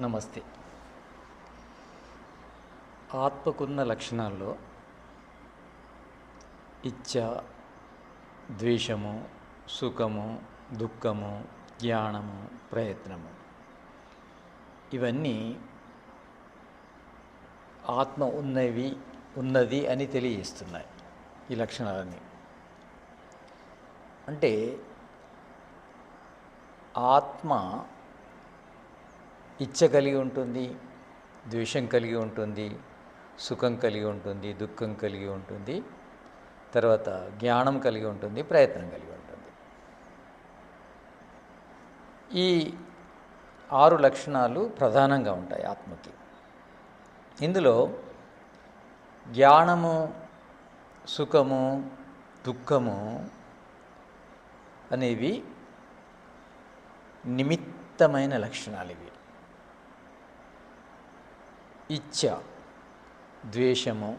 నమస్తే. ఆత్మకున్న లక్షణాల్లో ఇచ్చ ద్వేషము సుఖము దుఃఖము జ్ఞానము ప్రయత్నము. ఇవన్నీ ఆత్మ ఉన్నవి ఉన్నది అని తెలియజేస్తున్నాయి ఈ లక్షణాలన్నీ. అంటే ఆత్మ ఇచ్చ కలిగి ఉంటుంది ద్వేషం కలిగి ఉంటుంది సుఖం కలిగి ఉంటుంది దుఃఖం కలిగి ఉంటుంది తర్వాత జ్ఞానం కలిగి ఉంటుంది ప్రయత్నం కలిగి ఉంటుంది. ఈ ఆరు లక్షణాలు ప్రధానంగా ఉంటాయి ఆత్మకి. ఇందులో జ్ఞానము సుఖము దుఃఖము అనేవి నిమిత్తమైన లక్షణాలు ఇవి. ఇచ్ఛ ద్వేషము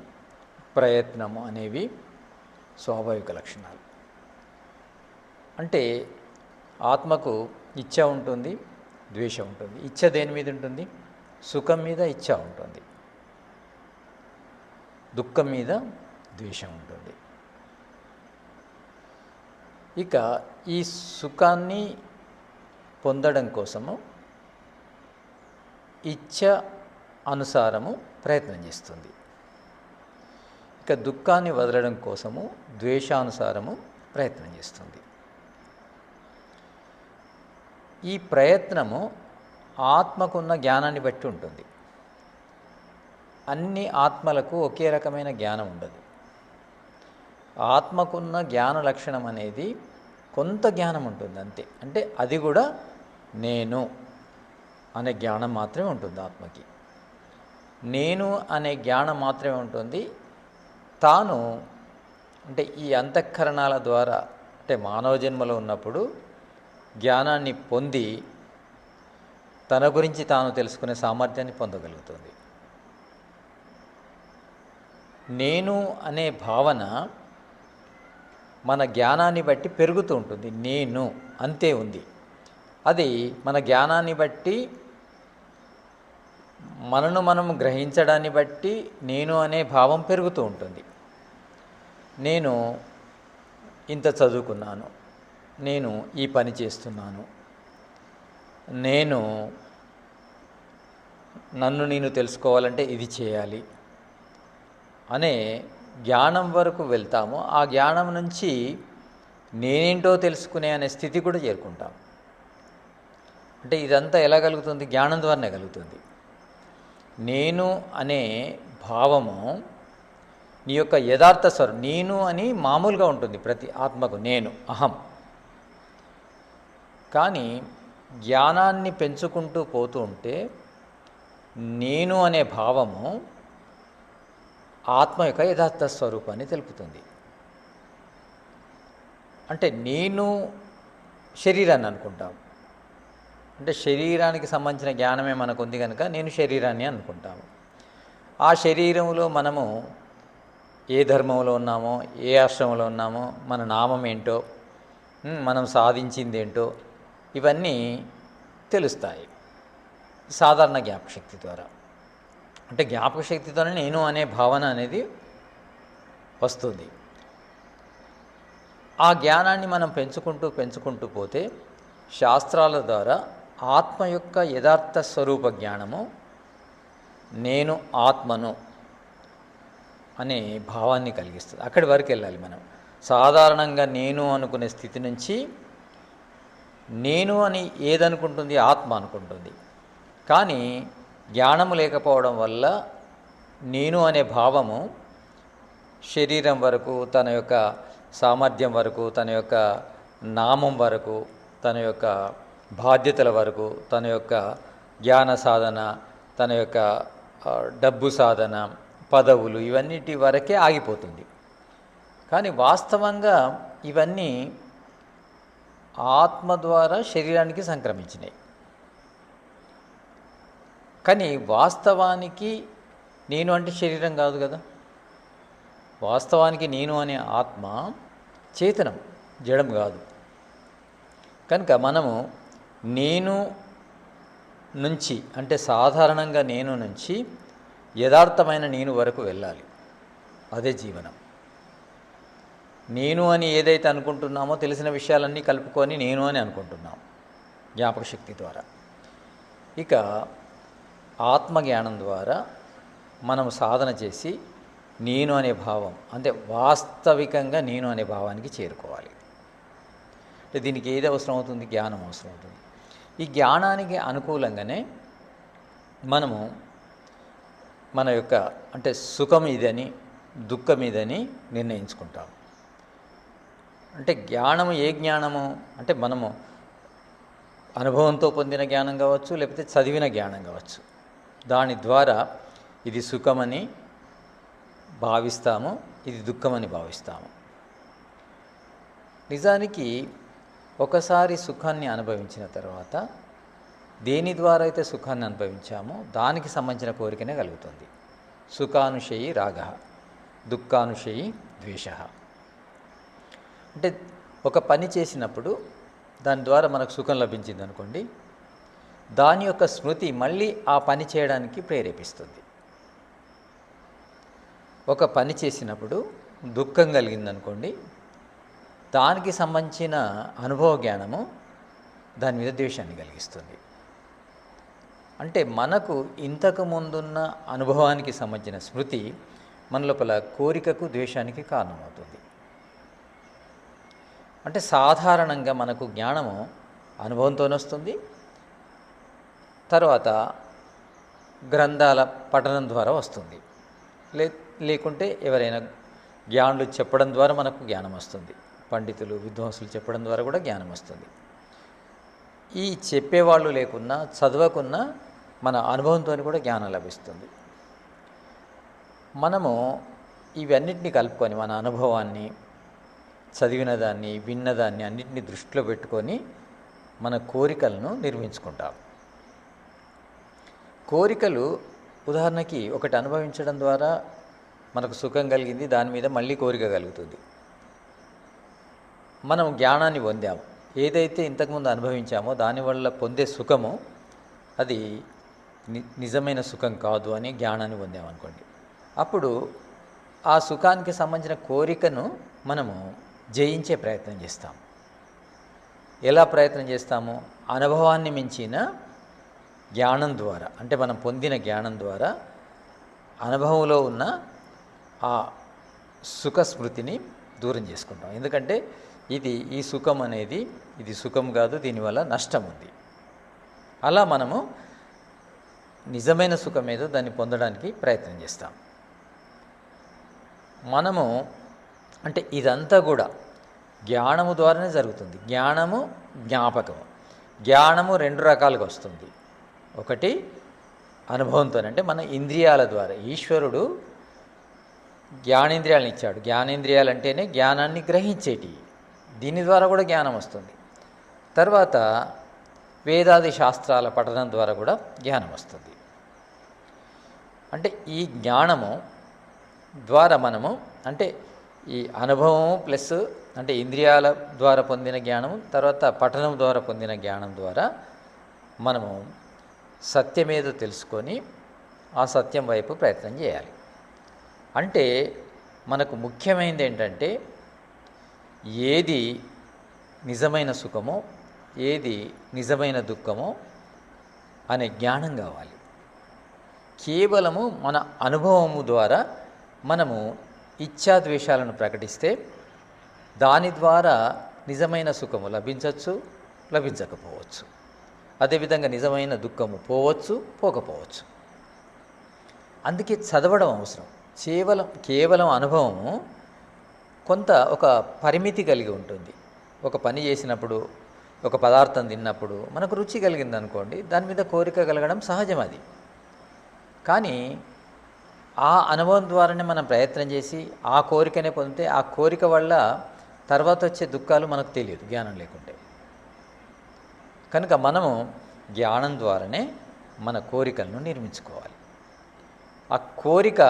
ప్రయత్నము అనేవి స్వాభావిక లక్షణాలు. అంటే ఆత్మకు ఇచ్ఛ ఉంటుంది ద్వేషం ఉంటుంది. ఇచ్ఛ దేని మీద ఉంటుంది? సుఖం మీద ఇచ్ఛ ఉంటుంది. దుఃఖం మీద ద్వేషం ఉంటుంది. ఇక ఈ సుఖాన్ని పొందడం కోసము ఇచ్ఛ అనుసారము ప్రయత్నం చేస్తుంది. ఇక దుఃఖాన్ని వదలడం కోసము ద్వేషానుసారము ప్రయత్నం చేస్తుంది. ఈ ప్రయత్నము ఆత్మకున్న జ్ఞానాన్ని బట్టి ఉంటుంది. అన్ని ఆత్మలకు ఒకే రకమైన జ్ఞానం ఉండదు. ఆత్మకున్న జ్ఞాన లక్షణం అనేది కొంత జ్ఞానం ఉంటుంది అంతే. అంటే అది కూడా నేను అనే జ్ఞానం మాత్రమే ఉంటుంది ఆత్మకి. నేను అనే జ్ఞానం మాత్రమే ఉంటుంది. తాను అంటే ఈ అంతఃకరణాల ద్వారా అంటే మానవ జన్మలో ఉన్నప్పుడు జ్ఞానాన్ని పొంది తన గురించి తాను తెలుసుకునే సామర్థ్యాన్ని పొందగలుగుతుంది. నేను అనే భావన మన జ్ఞానాన్ని బట్టి పెరుగుతూ ఉంటుంది. నేను అంతే ఉంది. అది మన జ్ఞానాన్ని బట్టి మనను మనం గ్రహించడాన్ని బట్టి నేను అనే భావం పెరుగుతూ ఉంటుంది. నేను ఇంత చదువుకున్నాను. నేను ఈ పని చేస్తున్నాను. నేను నన్ను నేను తెలుసుకోవాలంటే ఇది చేయాలి అనే జ్ఞానం వరకు వెళ్తాము. ఆ జ్ఞానం నుంచి నేనేంటో తెలుసుకునే అనే స్థితి కూడా చేరుకుంటాం. అంటే ఇదంతా ఎలా కలుగుతుంది? జ్ఞానం ద్వారానే కలుగుతుంది. నేను అనే భావము నీ యొక్క యథార్థ స్వరం నేను అని మామూలుగా ఉంటుంది ప్రతి ఆత్మకు నేను అహం. కానీ జ్ఞానాన్ని పెంచుకుంటూ పోతూ ఉంటే నేను అనే భావము ఆత్మ యొక్క యథార్థ స్వరూపాన్ని తెలుపుతుంది. అంటే నేను శరీరాన్ని అనుకుంటాం. అంటే శరీరానికి సంబంధించిన జ్ఞానమే మనకు ఉంది కనుక నేను శరీరాన్ని అనుకుంటాము. ఆ శరీరంలో మనము ఏ ధర్మంలో ఉన్నామో ఏ ఆశ్రమంలో ఉన్నామో మన నామం ఏంటో మనం సాధించింది ఏంటో ఇవన్నీ తెలుస్తాయి. సాధారణ జ్ఞాపకశక్తి ద్వారా. అంటే జ్ఞాపకశక్తితోనే నేను అనే భావన అనేది వస్తుంది. ఆ జ్ఞానాన్ని మనం పెంచుకుంటూ పెంచుకుంటూ పోతే శాస్త్రాల ద్వారా ఆత్మ యొక్క యథార్థ స్వరూప జ్ఞానము నేను ఆత్మను అనే భావాన్ని కలిగిస్తుంది. అక్కడి వరకు వెళ్ళాలి మనం. సాధారణంగా నేను అనుకునే స్థితి నుంచి నేను అని ఏదనుకుంటుంది ఆత్మ అనుకుంటుంది. కానీ జ్ఞానము లేకపోవడం వల్ల నేను అనే భావము శరీరం వరకు తన యొక్క సామర్థ్యం వరకు తన యొక్క నామం వరకు తన యొక్క బాధ్యతల వరకు తన యొక్క జ్ఞాన సాధన తన యొక్క డబ్బు సాధన పదవులు ఇవన్నిటి వరకే ఆగిపోతుంది. కానీ వాస్తవంగా ఇవన్నీ ఆత్మ ద్వారా శరీరానికి సంక్రమించినాయి. కానీ వాస్తవానికి నేను అంటే శరీరం కాదు కదా. వాస్తవానికి నేను అనే ఆత్మ చేతనం జడం కాదు. కనుక మనము నేను నుంచి అంటే సాధారణంగా నేను నుంచి యథార్థమైన నేను వరకు వెళ్ళాలి. అదే జీవనం. నేను అని ఏదైతే అనుకుంటున్నామో తెలిసిన విషయాలన్నీ కలుపుకొని నేను అని అనుకుంటున్నాం జ్ఞాపక శక్తి ద్వారా. ఇక ఆత్మజ్ఞానం ద్వారా మనం సాధన చేసి నేను అనే భావం అంటే వాస్తవికంగా నేను అనే భావానికి చేరుకోవాలి. అంటే దీనికి ఏది అవసరం అవుతుంది? జ్ఞానం అవసరం అవుతుంది. ఈ జ్ఞానానికి అనుకూలంగానే మనము మన యొక్క అంటే సుఖం ఇదని దుఃఖం ఇదని నిర్ణయించుకుంటాం. అంటే జ్ఞానము ఏ జ్ఞానము? అంటే మనము అనుభవంతో పొందిన జ్ఞానం కావచ్చు లేకపోతే చదివిన జ్ఞానం కావచ్చు. దాని ద్వారా ఇది సుఖమని భావిస్తాము ఇది దుఃఖమని భావిస్తాము. నిజానికి ఒకసారి సుఖాన్ని అనుభవించిన తర్వాత దేని ద్వారా అయితే సుఖాన్ని అనుభవించామో దానికి సంబంధించిన కోరికనే కలుగుతుంది. సుఖానుషయి రాగ దుఃఖానుషయి ద్వేష. అంటే ఒక పని చేసినప్పుడు దాని ద్వారా మనకు సుఖం లభించింది అనుకోండి దాని యొక్క స్మృతి మళ్ళీ ఆ పని చేయడానికి ప్రేరేపిస్తుంది. ఒక పని చేసినప్పుడు దుఃఖం కలిగిందనుకోండి దానికి సంబంధించిన అనుభవ జ్ఞానము దాని మీద ద్వేషాన్ని కలిగిస్తుంది. అంటే మనకు ఇంతకు ముందున్న అనుభవానికి సంబంధించిన స్మృతి మన లోపల కోరికకు ద్వేషానికి కారణమవుతుంది. అంటే సాధారణంగా మనకు జ్ఞానము అనుభవంతోనే వస్తుంది. తర్వాత గ్రంథాల పఠనం ద్వారా వస్తుంది. లే లేకుంటే ఎవరైనా జ్ఞానులు చెప్పడం ద్వారా మనకు జ్ఞానం వస్తుంది. పండితులు విద్వాంసులు చెప్పడం ద్వారా కూడా జ్ఞానం వస్తుంది. ఈ చెప్పేవాళ్ళు లేకున్నా చదవకున్నా మన అనుభవంతో కూడా జ్ఞానం లభిస్తుంది. మనము ఇవన్నిటిని కలుపుకొని మన అనుభవాన్ని చదివిన దాన్ని విన్నదాన్ని అన్నింటినీ దృష్టిలో పెట్టుకొని మన కోరికలను నిర్మించుకుంటాం. కోరికలు ఉదాహరణకి ఒకటి అనుభవించడం ద్వారా మనకు సుఖం కలిగింది దాని మీద మళ్ళీ కోరిక కలుగుతుంది. మనం జ్ఞానాన్ని పొందాము. ఏదైతే ఇంతకుముందు అనుభవించామో దానివల్ల పొందే సుఖము అది ని నిజమైన సుఖం కాదు అని జ్ఞానాన్ని పొందామనుకోండి అప్పుడు ఆ సుఖానికి సంబంధించిన కోరికను మనము జయించే ప్రయత్నం చేస్తాం ఎలా ప్రయత్నం చేస్తాము? అనుభవాన్ని మించిన జ్ఞానం ద్వారా అంటే మనం పొందిన జ్ఞానం ద్వారా అనుభవంలో ఉన్న ఆ సుఖ స్మృతిని దూరం చేసుకుంటాం. ఎందుకంటే ఇది ఈ సుఖం అనేది ఇది సుఖం కాదు దీనివల్ల నష్టం ఉంది అలా మనము నిజమైన సుఖం ఏదో దాన్ని పొందడానికి ప్రయత్నం చేస్తాం. మనము అంటే ఇదంతా కూడా జ్ఞానము ద్వారానే జరుగుతుంది. జ్ఞానము జ్ఞాపకము. జ్ఞానము రెండు రకాలుగా వస్తుంది. ఒకటి అనుభవంతో అంటే మన ఇంద్రియాల ద్వారా. ఈశ్వరుడు జ్ఞానేంద్రియాలను ఇచ్చాడు. జ్ఞానేంద్రియాలు అంటేనే జ్ఞానాన్ని గ్రహించేటి దీని ద్వారా కూడా జ్ఞానం వస్తుంది. తర్వాత వేదాది శాస్త్రాల పఠనం ద్వారా కూడా జ్ఞానం వస్తుంది. అంటే ఈ జ్ఞానము ద్వారా మనము అంటే ఈ అనుభవం ప్లస్ అంటే ఇంద్రియాల ద్వారా పొందిన జ్ఞానము తర్వాత పఠనం ద్వారా పొందిన జ్ఞానం ద్వారా మనము సత్యమేదో తెలుసుకొని ఆ సత్యం వైపు ప్రయత్నం చేయాలి. అంటే మనకు ముఖ్యమైనది ఏంటంటే ఏది నిజమైన సుఖమో ఏది నిజమైన దుఃఖమో అనే జ్ఞానం కావాలి. కేవలము మన అనుభవము ద్వారా మనము ఇచ్ఛాద్వేషాలను ప్రకటిస్తే దాని ద్వారా నిజమైన సుఖము లభించవచ్చు లభించకపోవచ్చు. అదేవిధంగా నిజమైన దుఃఖము పోవచ్చు పోకపోవచ్చు. అందుకే చదవడం అవసరం. కేవలం కేవలం అనుభవము కొంత ఒక పరిమితి కలిగి ఉంటుంది. ఒక పని చేసినప్పుడు ఒక పదార్థం తిన్నప్పుడు మనకు రుచి కలిగింది అనుకోండి దాని మీద కోరిక కలగడం సహజం అది. కానీ ఆ అనుభవం ద్వారానే మనం ప్రయత్నం చేసి ఆ కోరికనే పొందితే ఆ కోరిక వల్ల తర్వాత వచ్చే దుఃఖాలు మనకు తెలియదు జ్ఞానం లేకుంటే. కనుక మనము జ్ఞానం ద్వారానే మన కోరికలను నిర్మించుకోవాలి. ఆ కోరిక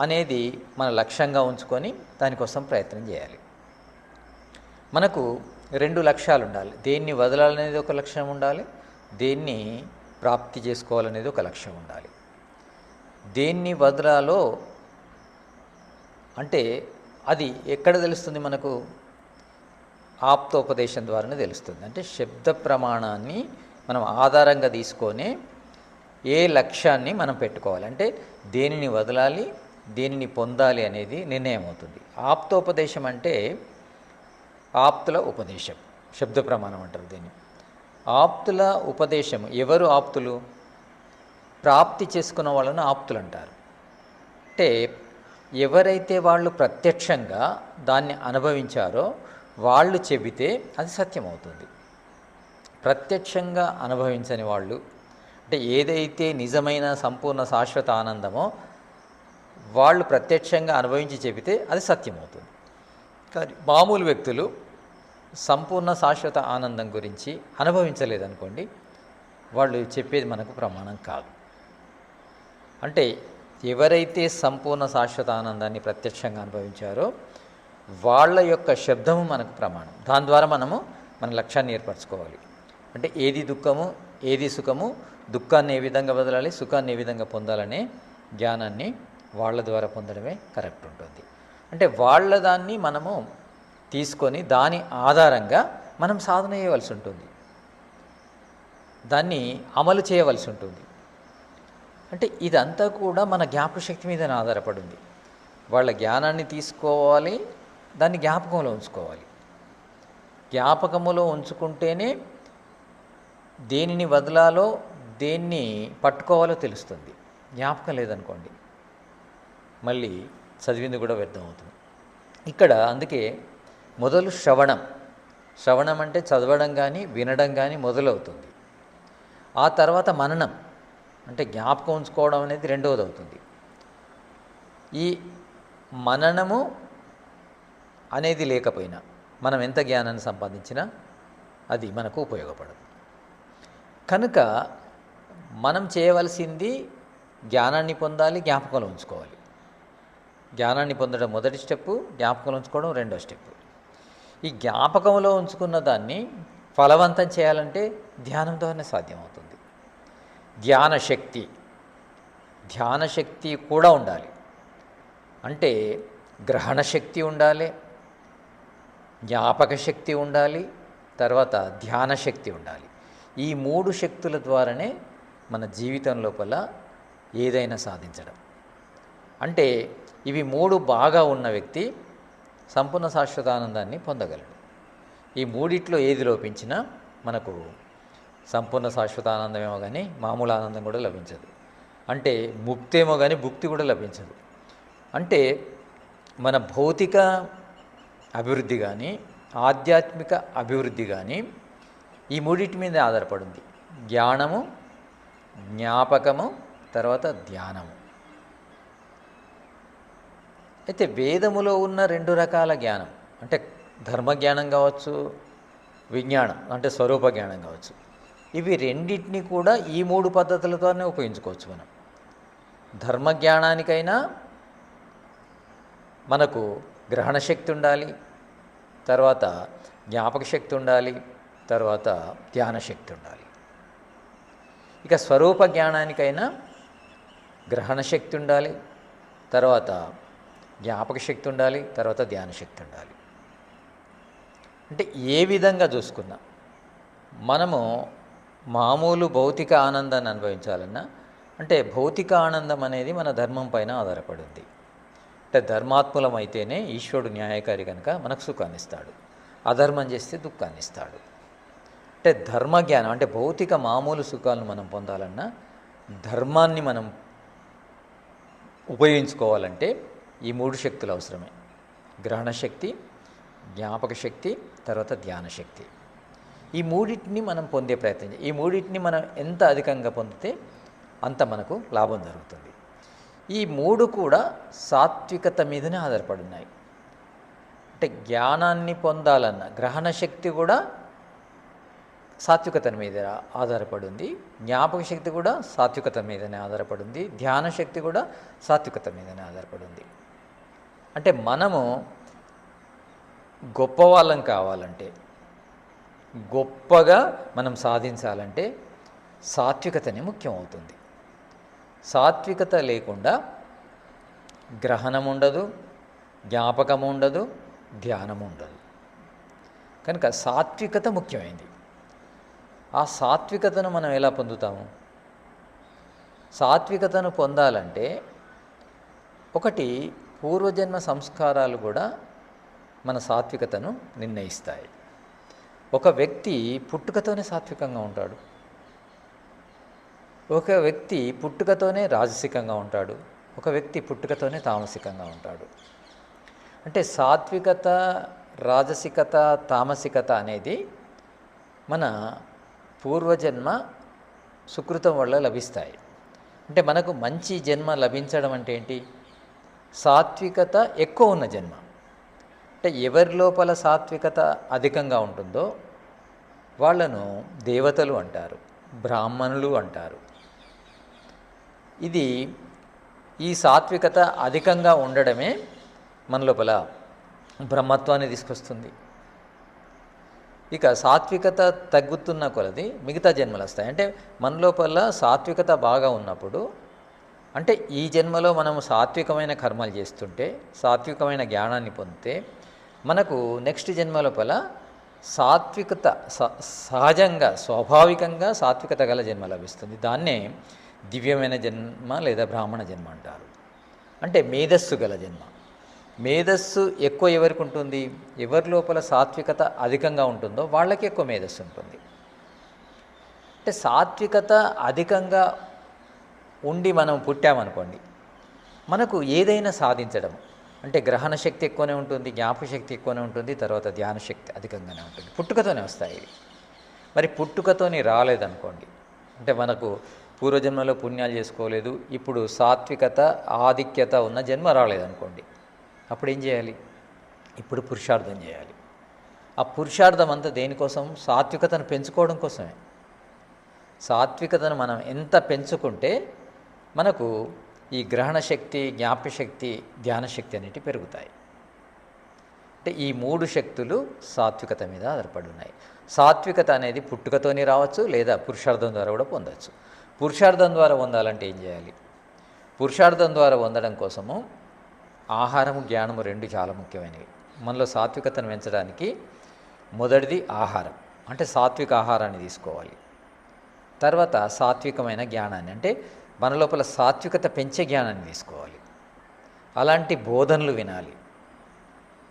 అనేది మన లక్ష్యంగా ఉంచుకొని దానికోసం ప్రయత్నం చేయాలి. మనకు రెండు లక్ష్యాలు ఉండాలి. దేన్ని వదలాలనేది ఒక లక్ష్యం ఉండాలి దేన్ని ప్రాప్తి చేసుకోవాలనేది ఒక లక్ష్యం ఉండాలి. దేన్ని వదలాలో అంటే అది ఎక్కడ తెలుస్తుంది మనకు? ఆప్తోపదేశం ద్వారానే తెలుస్తుంది. అంటే శబ్ద ప్రమాణాన్ని మనం ఆధారంగా తీసుకొని ఏ లక్ష్యాన్ని మనం పెట్టుకోవాలి. అంటే దేనిని వదలాలి దేనిని పొందాలి అనేది నిర్ణయం అవుతుంది ఆప్తోపదేశం అంటే ఆప్తుల ఉపదేశం శబ్ద ప్రమాణం అంటారు దీన్ని. ఆప్తుల ఉపదేశం ఎవరు ఆప్తులు? ప్రాప్తి చేసుకున్న వాళ్ళను ఆప్తులు అంటారు. అంటే ఎవరైతే వాళ్ళు ప్రత్యక్షంగా దాన్ని అనుభవించారో వాళ్ళు చెబితే అది సత్యం అవుతుంది ప్రత్యక్షంగా అనుభవించని వాళ్ళు అంటే ఏదైతే నిజమైన సంపూర్ణ శాశ్వత ఆనందమో వాళ్ళు ప్రత్యక్షంగా అనుభవించి చెబితే అది సత్యం అవుతుంది కానీ మామూలు వ్యక్తులు సంపూర్ణ శాశ్వత ఆనందం గురించి అనుభవించలేదనుకోండి వాళ్ళు చెప్పేది మనకు ప్రమాణం కాదు. అంటే ఎవరైతే సంపూర్ణ శాశ్వత ఆనందాన్ని ప్రత్యక్షంగా అనుభవించారో వాళ్ళ యొక్క శబ్దము మనకు ప్రమాణం. దాని ద్వారా మనము మన లక్ష్యాన్ని ఏర్పరచుకోవాలి. అంటే ఏది దుఃఖము ఏది సుఖము దుఃఖాన్ని ఏ విధంగా వదలాలి సుఖాన్ని ఏ విధంగా పొందాలనే జ్ఞానాన్ని వాళ్ళ ద్వారా పొందడమే కరెక్ట్ ఉంటుంది. అంటే వాళ్ళ దాన్ని మనము తీసుకొని దాని ఆధారంగా మనం సాధన చేయవలసి ఉంటుంది. దాన్ని అమలు చేయవలసి ఉంటుంది. అంటే ఇదంతా కూడా మన జ్ఞాపకశక్తి మీద ఆధారపడింది వాళ్ళ జ్ఞానాన్ని తీసుకోవాలి దాన్ని జ్ఞాపకంలో ఉంచుకోవాలి. జ్ఞాపకములో ఉంచుకుంటేనే దేనిని వదలాలో దేన్ని పట్టుకోవాలో తెలుస్తుంది. జ్ఞాపకం లేదనుకోండి. మళ్ళీ చదివింది కూడా వ్యర్థం అవుతుంది. ఇక్కడ అందుకే మొదలు శ్రవణం. శ్రవణం అంటే చదవడం కానీ వినడం కానీ మొదలవుతుంది. ఆ తర్వాత మననం అంటే జ్ఞాపకం ఉంచుకోవడం అనేది రెండవది అవుతుంది ఈ మననము అనేది లేకపోయినా మనం ఎంత జ్ఞానాన్ని సంపాదించినా అది మనకు ఉపయోగపడదు. కనుక మనం చేయవలసింది జ్ఞానాన్ని పొందాలి జ్ఞాపకంలో ఉంచుకోవాలి. జ్ఞానాన్ని పొందడం మొదటి స్టెప్పు జ్ఞాపకంలో ఉంచుకోవడం రెండో స్టెప్ ఈ జ్ఞాపకంలో ఉంచుకున్న దాన్ని ఫలవంతం చేయాలంటే ధ్యానం ద్వారానే సాధ్యమవుతుంది. ధ్యాన శక్తి ధ్యాన శక్తి కూడా ఉండాలి. అంటే గ్రహణ శక్తి ఉండాలి జ్ఞాపక శక్తి ఉండాలి తర్వాత ధ్యాన శక్తి ఉండాలి. ఈ మూడు శక్తుల ద్వారానే మన జీవితం లోపల ఏదైనా సాధించడం. అంటే ఇవి మూడు బాగా ఉన్న వ్యక్తి సంపూర్ణ శాశ్వతానందాన్ని పొందగలడు. ఈ మూడిట్లో ఏది లోపించినా మనకు సంపూర్ణ శాశ్వత ఆనందమేమో కానీ మామూలు ఆనందం కూడా లభించదు. అంటే ముక్తి ఏమో కానీ భుక్తి కూడా లభించదు. అంటే మన భౌతిక అభివృద్ధి కానీ ఆధ్యాత్మిక అభివృద్ధి కానీ ఈ మూడింటి మీద ఆధారపడింది జ్ఞానము జ్ఞాపకము తర్వాత ధ్యానము. అయితే వేదములో ఉన్న రెండు రకాల జ్ఞానం అంటే ధర్మజ్ఞానం కావచ్చు విజ్ఞానం అంటే స్వరూప జ్ఞానం కావచ్చు. ఇవి రెండింటిని కూడా ఈ మూడు పద్ధతులతోనే ఉపయోగించుకోవచ్చు మనం. ధర్మజ్ఞానానికైనా మనకు గ్రహణ శక్తి ఉండాలి తర్వాత జ్ఞాపక శక్తి ఉండాలి తర్వాత ధ్యాన శక్తి ఉండాలి. ఇక స్వరూప జ్ఞానానికైనా గ్రహణ శక్తి ఉండాలి తర్వాత జ్ఞాపక శక్తి ఉండాలి తర్వాత ధ్యాన శక్తి ఉండాలి. అంటే ఏ విధంగా చూసుకున్నా మనము మామూలు భౌతిక ఆనందాన్ని అనుభవించాలన్నా అంటే భౌతిక ఆనందం అనేది మన ధర్మం పైన ఆధారపడింది అంటే ధర్మాత్ములం అయితేనే ఈశ్వరుడు న్యాయకారి కనుక మనకు సుఖాన్ని ఇస్తాడు. అధర్మం చేస్తే దుఃఖాన్ని ఇస్తాడు. అంటే ధర్మ జ్ఞానం అంటే భౌతిక మామూలు సుఖాలను మనం పొందాలన్నా ధర్మాన్ని మనం ఉపయోగించుకోవాలంటే ఈ మూడు శక్తులు అవసరమే. గ్రహణ శక్తి జ్ఞాపక శక్తి తర్వాత ధ్యాన శక్తి. ఈ మూడింటిని మనం పొందే ప్రయత్నం చేయాలి. ఈ మూడింటిని మనం ఎంత అధికంగా పొందితే అంత మనకు లాభం జరుగుతుంది. ఈ మూడు కూడా సాత్వికత మీదనే ఆధారపడి ఉన్నాయి అంటే జ్ఞానాన్ని పొందాలన్న గ్రహణ శక్తి కూడా సాత్వికత మీద ఆధారపడి ఉంది జ్ఞాపక శక్తి కూడా సాత్వికత మీదనే ఆధారపడి ఉంది ధ్యాన శక్తి కూడా సాత్వికత మీదనే ఆధారపడి ఉంది అంటే మనము గొప్పవాళ్ళం కావాలంటే గొప్పగా మనం సాధించాలంటే సాత్వికతనే ముఖ్యం అవుతుంది సాత్వికత లేకుండా గ్రహణం ఉండదు జ్ఞాపకం ఉండదు ధ్యానం ఉండదు కనుక సాత్వికత ముఖ్యమైంది. ఆ సాత్వికతను మనం ఎలా పొందుతాము? సాత్వికతను పొందాలంటే ఒకటి పూర్వజన్మ సంస్కారాలు కూడా మన సాత్వికతను నిర్ణయిస్తాయి. ఒక వ్యక్తి పుట్టుకతోనే సాత్వికంగా ఉంటాడు. ఒక వ్యక్తి పుట్టుకతోనే రాజసికంగా ఉంటాడు. ఒక వ్యక్తి పుట్టుకతోనే తామసికంగా ఉంటాడు. అంటే సాత్వికత రాజసికత తామసికత అనేది మన పూర్వజన్మ సుకృతం వల్ల లభిస్తాయి. అంటే మనకు మంచి జన్మ లభించడం అంటే ఏంటి? సాత్వికత ఎక్కువ ఉన్న జన్మ. అంటే ఎవరి లోపల సాత్వికత అధికంగా ఉంటుందో వాళ్ళను దేవతలు అంటారు బ్రాహ్మణులు అంటారు. ఇది ఈ సాత్వికత అధికంగా ఉండడమే మన లోపల బ్రహ్మత్వాన్ని తీసుకొస్తుంది. ఇక సాత్వికత తగ్గుతున్న కొలది మిగతా జన్మలు వస్తాయి అంటే మన లోపల సాత్వికత బాగా ఉన్నప్పుడు అంటే ఈ జన్మలో మనం సాత్వికమైన కర్మలు చేస్తుంటే సాత్వికమైన జ్ఞానాన్ని పొందితే మనకు నెక్స్ట్ జన్మ లోపల సాత్వికత స- సహజంగా స్వాభావికంగా సాత్వికత గల జన్మ లభిస్తుంది. దాన్నే దివ్యమైన జన్మ లేదా బ్రాహ్మణ జన్మ అంటారు. అంటే మేధస్సు గల జన్మ. మేధస్సు ఎక్కువ ఎవరికి ఉంటుంది? ఎవరి లోపల సాత్వికత అధికంగా ఉంటుందో వాళ్ళకి ఎక్కువ మేధస్సు ఉంటుంది. అంటే సాత్వికత అధికంగా ఉండి మనం పుట్టామనుకోండి మనకు ఏదైనా సాధించడం. అంటే గ్రహణ శక్తి ఎక్కువనే ఉంటుంది జ్ఞాపశక్తి ఎక్కువనే ఉంటుంది తర్వాత ధ్యాన శక్తి అధికంగానే ఉంటుంది. పుట్టుకతోనే వస్తాయి మరి పుట్టుకతోని రాలేదనుకోండి అంటే మనకు పూర్వజన్మలో పుణ్యాలు చేసుకోలేదు ఇప్పుడు సాత్వికత ఆధిక్యత ఉన్న జన్మ రాలేదనుకోండి అప్పుడు ఏం చేయాలి? ఇప్పుడు పురుషార్థం చేయాలి. ఆ పురుషార్థం అంతా దేనికోసం? సాత్వికతను పెంచుకోవడం కోసమే. సాత్వికతను మనం ఎంత పెంచుకుంటే మనకు ఈ గ్రహణ శక్తి జ్ఞాపశక్తి ధ్యాన శక్తి అనేటివి పెరుగుతాయి. అంటే ఈ మూడు శక్తులు సాత్వికత మీద ఆధారపడి ఉన్నాయి. సాత్వికత అనేది పుట్టుకతోనే రావచ్చు లేదా పురుషార్థం ద్వారా కూడా పొందవచ్చు పురుషార్థం ద్వారా పొందాలంటే ఏం చేయాలి? పురుషార్థం ద్వారా పొందడం కోసము ఆహారము జ్ఞానము రెండు చాలా ముఖ్యమైనవి. మనలో సాత్వికతను పెంచడానికి మొదటిది ఆహారం. అంటే సాత్విక ఆహారాన్ని తీసుకోవాలి. తర్వాత సాత్వికమైన జ్ఞానాన్ని. అంటే మన లోపల సాత్వికత పెంచే జ్ఞానాన్ని తీసుకోవాలి. అలాంటి బోధనలు వినాలి.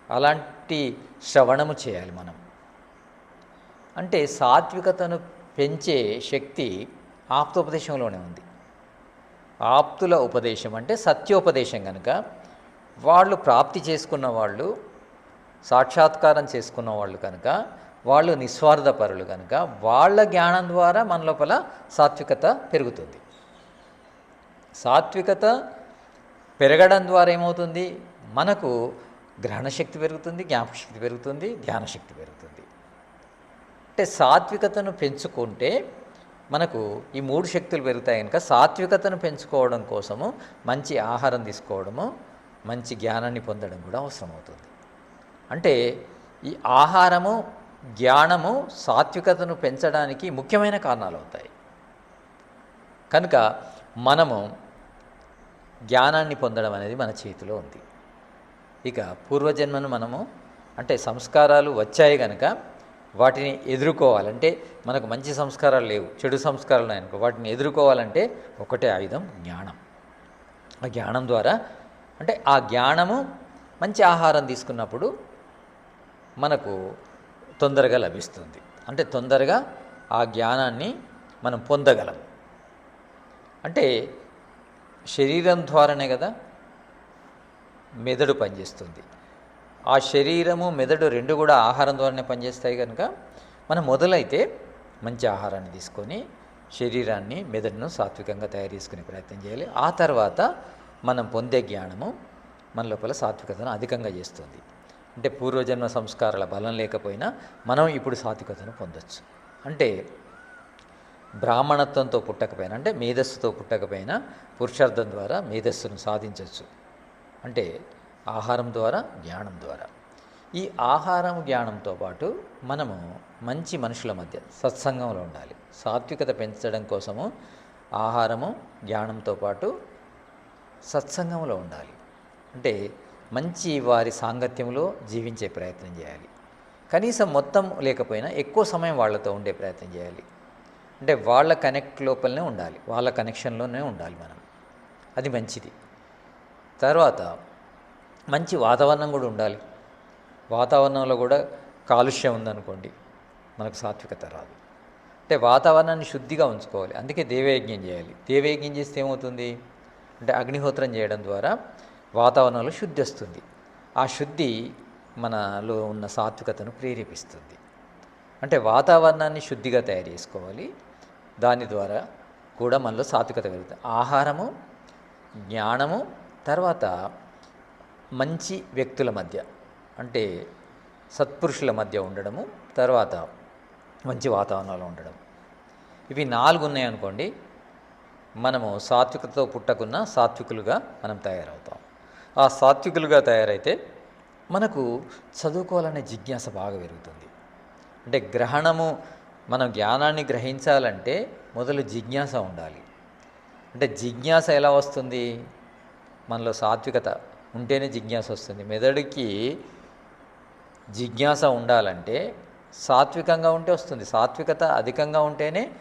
అలాంటి శ్రవణము చేయాలి మనం. అంటే సాత్వికతను పెంచే శక్తి ఆప్తోపదేశంలోనే ఉంది. ఆప్తుల ఉపదేశం అంటే సత్యోపదేశం కనుక వాళ్ళు ప్రాప్తి చేసుకున్న వాళ్ళు సాక్షాత్కారం చేసుకున్న వాళ్ళు కనుక వాళ్ళు నిస్వార్థపరులు కనుక వాళ్ళ జ్ఞానం ద్వారా మన లోపల సాత్వికత పెరుగుతుంది. సాత్వికత పెరగడం ద్వారా ఏమవుతుంది? మనకు గ్రహణశక్తి పెరుగుతుంది జ్ఞాపకశక్తి పెరుగుతుంది ధ్యానశక్తి పెరుగుతుంది. అంటే సాత్వికతను పెంచుకుంటే మనకు ఈ మూడు శక్తులు పెరుగుతాయి కనుక సాత్వికతను పెంచుకోవడం కోసము మంచి ఆహారం తీసుకోవడము మంచి జ్ఞానాన్ని పొందడం కూడా అవసరమవుతుంది. అంటే ఈ ఆహారము జ్ఞానము సాత్వికతను పెంచడానికి ముఖ్యమైన కారణాలు అవుతాయి. కనుక మనము జ్ఞానాన్ని పొందడం అనేది మన చేతిలో ఉంది. ఇక పూర్వజన్మను మనము అంటే సంస్కారాలు వచ్చాయి కనుక వాటిని ఎదుర్కోవాలంటే మనకు మంచి సంస్కారాలు లేవు చెడు సంస్కారాలు ఉన్నాయనుకో వాటిని ఎదుర్కోవాలంటే ఒకటే ఆయుధం జ్ఞానం. ఆ జ్ఞానం ద్వారా అంటే ఆ జ్ఞానము మంచి ఆహారం తీసుకున్నప్పుడు మనకు తొందరగా లభిస్తుంది. అంటే తొందరగా ఆ జ్ఞానాన్ని మనం పొందగలం. అంటే శరీరం ద్వారానే కదా మెదడు పనిచేస్తుంది. ఆ శరీరము మెదడు రెండు కూడా ఆహారం ద్వారానే పనిచేస్తాయి కనుక మనం మొదలైతే మంచి ఆహారాన్ని తీసుకొని శరీరాన్ని మెదడును సాత్వికంగా తయారు చేసుకునే ప్రయత్నం చేయాలి. ఆ తర్వాత మనం పొందే జ్ఞానము మన లోపల సాత్వికతను అధికంగా చేస్తుంది. అంటే పూర్వజన్మ సంస్కారాల బలం లేకపోయినా మనం ఇప్పుడు సాత్వికతను పొందొచ్చు. అంటే బ్రాహ్మణత్వంతో పుట్టకపోయినా అంటే మేధస్సుతో పుట్టకపోయినా పురుషార్థం ద్వారా మేధస్సును సాధించవచ్చు. అంటే ఆహారం ద్వారా జ్ఞానం ద్వారా. ఈ ఆహారం జ్ఞానంతో పాటు మనము మంచి మనుషుల మధ్య సత్సంగంలో ఉండాలి. సాత్వికత పెంచడం కోసము ఆహారము జ్ఞానంతో పాటు సత్సంగంలో ఉండాలి. అంటే మంచి వారి సాంగత్యంలో జీవించే ప్రయత్నం చేయాలి. కనీసం మొత్తం లేకపోయినా ఎక్కువ సమయం వాళ్ళతో ఉండే ప్రయత్నం చేయాలి. అంటే వాళ్ళ కనెక్ట్ లోపలనే ఉండాలి. వాళ్ళ కనెక్షన్లోనే ఉండాలి మనం. అది మంచిది. తర్వాత మంచి వాతావరణం కూడా ఉండాలి. వాతావరణంలో కూడా కాలుష్యం ఉందనుకోండి మనకు సాత్వికత రాదు. అంటే వాతావరణాన్ని శుద్ధిగా ఉంచుకోవాలి. అందుకే దేవయజ్ఞం చేయాలి. దేవయజ్ఞం చేస్తే ఏమవుతుంది? అంటే అగ్నిహోత్రం చేయడం ద్వారా వాతావరణంలో శుద్ధి వస్తుంది. ఆ శుద్ధి మనలో ఉన్న సాత్వికతను ప్రేరేపిస్తుంది. అంటే వాతావరణాన్ని శుద్ధిగా తయారు చేసుకోవాలి. దాని ద్వారా కూడా మనలో సాత్వికత పెరుగుతుంది ఆహారము జ్ఞానము తర్వాత మంచి వ్యక్తుల మధ్య అంటే సత్పురుషుల మధ్య ఉండడము తర్వాత మంచి వాతావరణంలో ఉండడం ఇవి నాలుగు ఉన్నాయనుకోండి మనము సాత్వికతతో పుట్టకున్న సాత్వికులుగా మనం తయారవుతాం. ఆ సాత్వికులుగా తయారైతే మనకు చదువుకోవాలనే జిజ్ఞాస బాగా పెరుగుతుంది. అంటే గ్రహణము మనం జ్ఞానాన్ని గ్రహించాలంటే మొదలు జిజ్ఞాస ఉండాలి. అంటే జిజ్ఞాస ఎలా వస్తుంది? మనలో సాత్వికత ఉంటేనే జిజ్ఞాస వస్తుంది. మెదడుకి జిజ్ఞాస ఉండాలంటే సాత్వికంగా ఉంటే వస్తుంది. సాత్వికత అధికంగా ఉంటేనే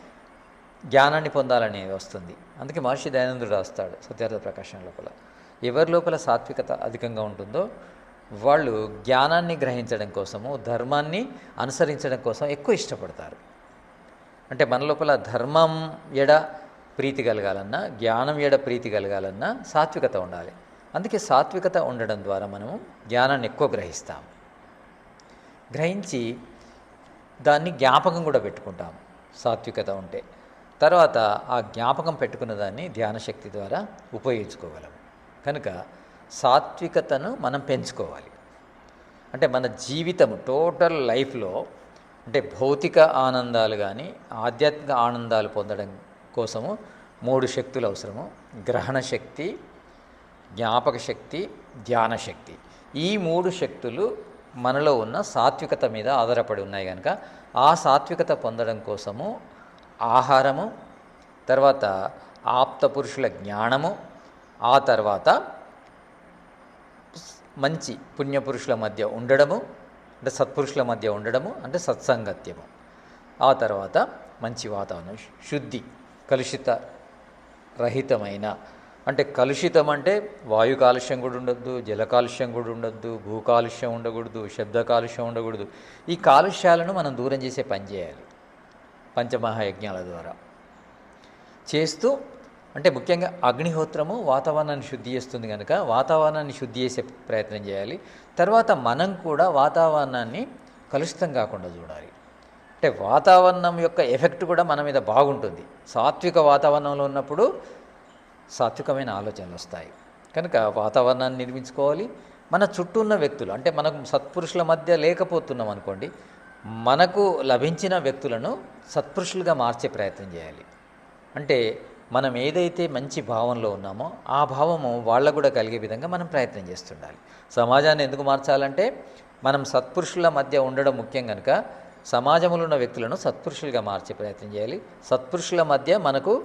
జ్ఞానాన్ని పొందాలనేది వస్తుంది. అందుకే మహర్షి దయానందుడు రాస్తాడు సత్యార్థ ప్రకాశం లోపల. ఎవరి లోపల సాత్వికత అధికంగా ఉంటుందో వాళ్ళు జ్ఞానాన్ని గ్రహించడం కోసము ధర్మాన్ని అనుసరించడం కోసం ఎక్కువ ఇష్టపడతారు. అంటే మన లోపల ధర్మం ఎడ ప్రీతి కలగాలన్నా జ్ఞానం ఎడ ప్రీతి కలగాలన్నా సాత్వికత ఉండాలి. అందుకే సాత్వికత ఉండడం ద్వారా మనము జ్ఞానాన్ని ఎక్కువ గ్రహిస్తాం. గ్రహించి దాన్ని జ్ఞాపకం కూడా పెట్టుకుంటాం. సాత్వికత ఉంటే తర్వాత ఆ జ్ఞాపకం పెట్టుకున్న దాన్ని ధ్యానశక్తి ద్వారా ఉపయోగించుకోగలం. కనుక సాత్వికతను మనం పెంచుకోవాలి. అంటే మన జీవితం టోటల్ లైఫ్లో అంటే భౌతిక ఆనందాలు కానీ ఆధ్యాత్మిక ఆనందాలు పొందడం కోసము మూడు శక్తులు అవసరము. గ్రహణ శక్తి జ్ఞాపక శక్తి ధ్యాన శక్తి. ఈ మూడు శక్తులు మనలో ఉన్న సాత్వికత మీద ఆధారపడి ఉన్నాయి కనుక ఆ సాత్వికత పొందడం కోసము ఆహారము తర్వాత ఆప్త పురుషుల జ్ఞానము ఆ తర్వాత మంచి పుణ్యపురుషుల మధ్య ఉండడము అంటే సత్పురుషుల మధ్య ఉండడము అంటే సత్సంగత్యము. ఆ తర్వాత మంచి వాతావరణం శుద్ధి కలుషిత రహితమైన అంటే కలుషితం అంటే వాయు కాలుష్యం కూడా ఉండొద్దు జల కాలుష్యం కూడా ఉండొద్దు భూ కాలుష్యం ఉండకూడదు శబ్ద కాలుష్యం ఉండకూడదు. ఈ కాలుష్యాలను మనం దూరం చేసే పని చేయాలి పంచమహాయజ్ఞాల ద్వారా. చేస్తూ అంటే ముఖ్యంగా అగ్నిహోత్రము వాతావరణాన్ని శుద్ధి చేస్తుంది కనుక వాతావరణాన్ని శుద్ధి చేసే ప్రయత్నం చేయాలి. తర్వాత మనం కూడా వాతావరణాన్ని కలుషితం కాకుండా చూడాలి. అంటే వాతావరణం యొక్క ఎఫెక్ట్ కూడా మన మీద బాగుంటుంది. సాత్విక వాతావరణంలో ఉన్నప్పుడు సాత్వికమైన ఆలోచనలు వస్తాయి. కనుక వాతావరణాన్ని నిర్మించుకోవాలి. మన చుట్టూ ఉన్న వ్యక్తులు అంటే మనకు సత్పురుషుల మధ్య లేకపోతున్నాం అనుకోండి మనకు లభించిన వ్యక్తులను సత్పురుషులుగా మార్చే ప్రయత్నం చేయాలి. అంటే మనం ఏదైతే మంచి భావంలో ఉన్నామో ఆ భావము వాళ్ళకు కూడా కలిగే విధంగా మనం ప్రయత్నం చేస్తుండాలి. సమాజాన్ని ఎందుకు మార్చాలంటే మనం సత్పురుషుల మధ్య ఉండడం ముఖ్యం కనుక సమాజంలో ఉన్న వ్యక్తులను సత్పురుషులుగా మార్చే ప్రయత్నం చేయాలి. సత్పురుషుల మధ్య మనకు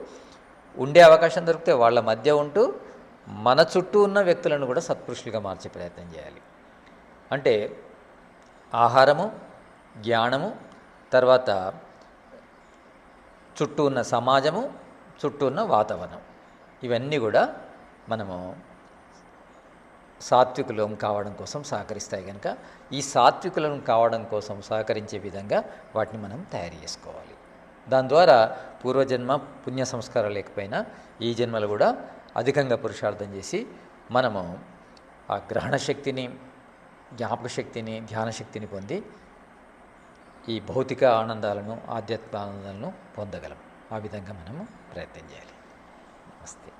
ఉండే అవకాశం దొరికితే వాళ్ళ మధ్య ఉంటూ మన చుట్టూ ఉన్న వ్యక్తులను కూడా సత్పురుషులుగా మార్చే ప్రయత్నం చేయాలి. అంటే ఆహారము జ్ఞానము తర్వాత చుట్టూ ఉన్న సమాజము చుట్టూ ఉన్న వాతావరణం. ఇవన్నీ కూడా మనము సాత్వికులం కావడం కోసం సహకరిస్తాయి కనుక ఈ సాత్వికులం కావడం కోసం సహకరించే విధంగా వాటిని మనం తయారు చేసుకోవాలి. దాని ద్వారా పూర్వజన్మ పుణ్య సంస్కారం లేకపోయినా ఈ జన్మలు కూడా అధికంగా పురుషార్థం చేసి మనము ఆ గ్రహణ శక్తిని జ్ఞాపక శక్తిని ధ్యాన శక్తిని పొంది ఈ భౌతిక ఆనందాలను ఆధ్యాత్మిక ఆనందాలను పొందగలం. ఆ విధంగా మనము ప్రయత్నం చేయాలి. నమస్తే.